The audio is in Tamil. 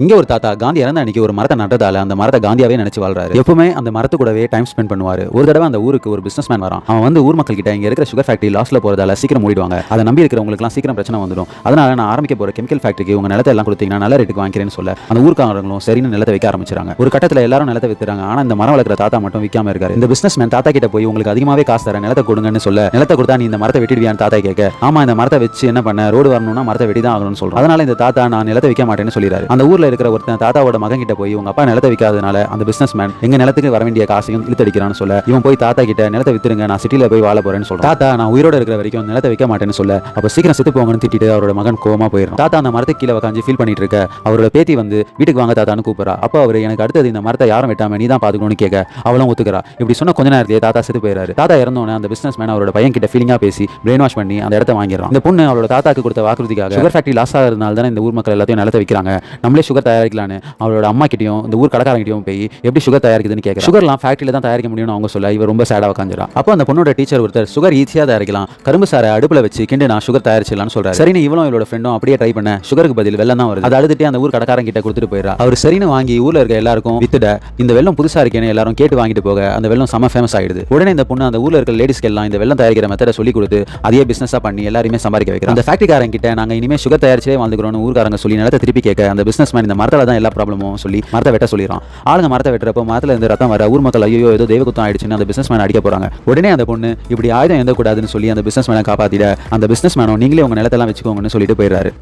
இங்க ஒரு தாத்தா காந்தி இறந்த அன்னைக்கு ஒரு மரத்தை நட்டதால அந்த மரத்தை காந்தியாவே நினைச்சு வாழ்றாரு. எப்பவுமே அந்த மரத்து கூடவே டைம் ஸ்பெண்ட் பண்ணுவாரு. ஒரு தடவை அந்த ஊருக்கு ஒரு பிசினஸ் மேன் வரான். அவன் வந்து ஊர் மக்கள் கிட்ட இங்க இருக்கிற சுகர் ஃபேக்டரி லாஸ்ல போறதால சீக்கிரம் மூடிடுவாங்க. அதை நம்பி இருக்கிறவங்களுக்குலாம் சீக்கிரம் பிரச்சனை வந்துடும். அதனால நான் ஆரம்பிக்க போற கெமிக்கல் ஃபேக்டரிக்கு உங்க நிலத்தை எல்லாம் கொடுத்தீங்கன்னா நல்ல ரேட்டுக்கு வாங்கிறேன்னு சொல்ல. அந்த ஊருக்காரங்களும் சரின்னு நிலத்தை வைக்க ஆரம்பிச்சாங்க ஒரு கட்டத்துல எல்லாரும் நிலத்தை வித்துறாங்க. ஆனா இந்த மரம் வளர்க்குற தாத்தா மட்டும் விற்காம இருக்காரு. இந்த பிசினஸ் மேன் தாத்தா கிட்ட போய் உங்களுக்கு அதிகமாவே காசு தரேன் நிலத்தை கொடுங்கன்னு சொல்ல. நிலத்தை கொடுத்தா நீ இந்த மரத்தை வெட்டிடுவியான்னு தாத்தா கேட்க ஆமா இந்த மரத்தை வச்சு என்ன பண்ண? ரோடு வரணும்னா மரத்தை வெட்டி தான் ஆகணும்னு சொல்றோம் அதனால இந்த தாத்தா நான் நிலத்தை விற்க மாட்டேன்னு சொல்லிடுறாரு. அந்த ஊரில் இருக்கிற ஒருத்தன் தாத்தாவோட மகன் கிட்ட போய் உங்க அப்பா நிலத்தை விற்காதனால அந்த பிசினஸ் மேன் எங்க நிலத்துக்கு வர வேண்டிய காசையும் இழுத்தடிக்கிறான்னு சொல்ல இவன் போய் தாத்தா கிட்ட நிலத்தை வித்துருங்க நான் சிட்டியில் போய் வாழ போறேன்னு சொல்றான். தாத்தா நான் உயிரோட இருக்கிற வரைக்கும் நிலத்தை விற்க மாட்டேன்னு சொல்ல அப்ப சீக்கிரம் செத்து போங்கன்னு திட்டிட்டு அவரோட மகன் கோமா போயிடும் தாத்தா அந்த மரத்தை கீழே உட்காந்து ஃபீல் பண்ணிட்டு இருக்க அவரோட பேத்தி வந்து வீட்டுக்கு வாங்க தாத்தான்னு கூப்பிடுறா. அப்போ அவர் எனக்கு அடுத்தது இந்த மரத்தை யாரும் வெட்டாம நீ தான் பாத்துக்கணும்னு கேட்க அவளும் ஒத்துக்கிறா. இப்படி சொன்ன கொஞ்ச நேரத்திலே தாத்தா செத்து போயிறாரு தாத்தா இறந்தோன்னே அந்த பிசினஸ் மேன் அவரோட பையன் கிட்ட ஃபீலிங்கா பேசி பிரெயின் வாஷ் பண்ணி அந்த இடத்த வாங்கிடுறான். இந்த பொண்ணு அவளோட தாத்தாக்கு கொடுத்த வாக்குறுதிக்காக சுகர் ஃபேக்டரி லாஸ் ஆகிறதுனால தானே இந்த ஊர் மக்கள் எல்லாத்தையும் நிலத்தை விற்கிறாங்க. நம்மளே சுகர் தயாரிக்கலான்னு அவளோட அம்மா கிட்டையும் இந்த ஊர் கடைக்காரங்கிட்டையும் போய் எப்படி சுகர் தயாரிக்குதுன்னு கேட்க சுகர்லாம் ஃபேக்டரியில தான் தயாரிக்க முடியும்னு அவங்க சொல்ல இவர் ரொம்ப சேடாக உட்காந்துரா அப்போ அந்த பொண்ணோட டீச்சர் ஒருத்தர் சுகர் ஈஸியாக தயாரிக்கலாம். கரும்பு சாரை அடுப்பில் வச்சு கிண்டு நான் சுகர் தயாரிச்சிடலாம்னு சொல்றாரு. சரின்னு இவளும் இவளோட ஃப்ரெண்டும் அப்படியே ட்ரை பண்ண சுகருக்கு பதில் வெள்ளம் தான் வருது. அதை அழுதுட்டு அந்த ஊர் கடைக்காரங்க கிட்ட கொடுத்துட்டு போயிடா அவர் சரின்னு வாங்கி ஊர்ல இருக்க எல்லாருக்கும் வித்துட இந்த வெள்ளம் புதுசா இருக்கேன்னு எல்லாரும் கேட்டு வாங்கிட்டு போக அந்த வெள்ளம் செம ஃபேமஸ் ஆயிடுது. உடனே இந்த பொண்ணு அந்த ஊர்ல இருக்க லேடிஸ்க்கு எல்லாம் இந்த வெள்ளம் தயாரிக்கிற மெத்தடை சொல்லி கொடுத்து அதே பிசினஸா பண்ணி எல்லாருமே சம்பாதிக்க வைக்கிறோம் அந்த ஃபேக்டரிக்காரங்க கிட்ட நாங்க இனிமே சுகர் தயாரிச்சே வாழ்ந்துக்கிறோம்னு ஊர்க்காரங்க சொல்லி நிலத்தை திருப்பி கேட்க அந்த பிசினஸ் மேன் இந்த மரத்தில் தான் எல்லா ப்ராப்ளமும் சொல்லி மரத்தை வெட்ட சொல்லிடுறான். ஆளுங்க மரத்தை வெட்டுறப்போ மரத்தில் இருந்து ரத்தம் வர ஊர் மக்கள் ஐயோ ஏதோ தெய்வ குத்தம் ஆயிடுச்சுன்னு அந்த பிசினஸ் மேன் அடிக்க போகிறாங்க உடனே அந்த பொண்ணு இப்படி ஆயுதம் எந்த கூடாதுன்னு சொல்லி அந்த பிசினஸ் மேனை காப்பாத்திட அந்த பிசினஸ் மேனும் நீங்களே உங்க நிலத்தெல்லாம் வச்சுக்கோங்கன்னு சொல்லிட்டு போயிடுறாரு.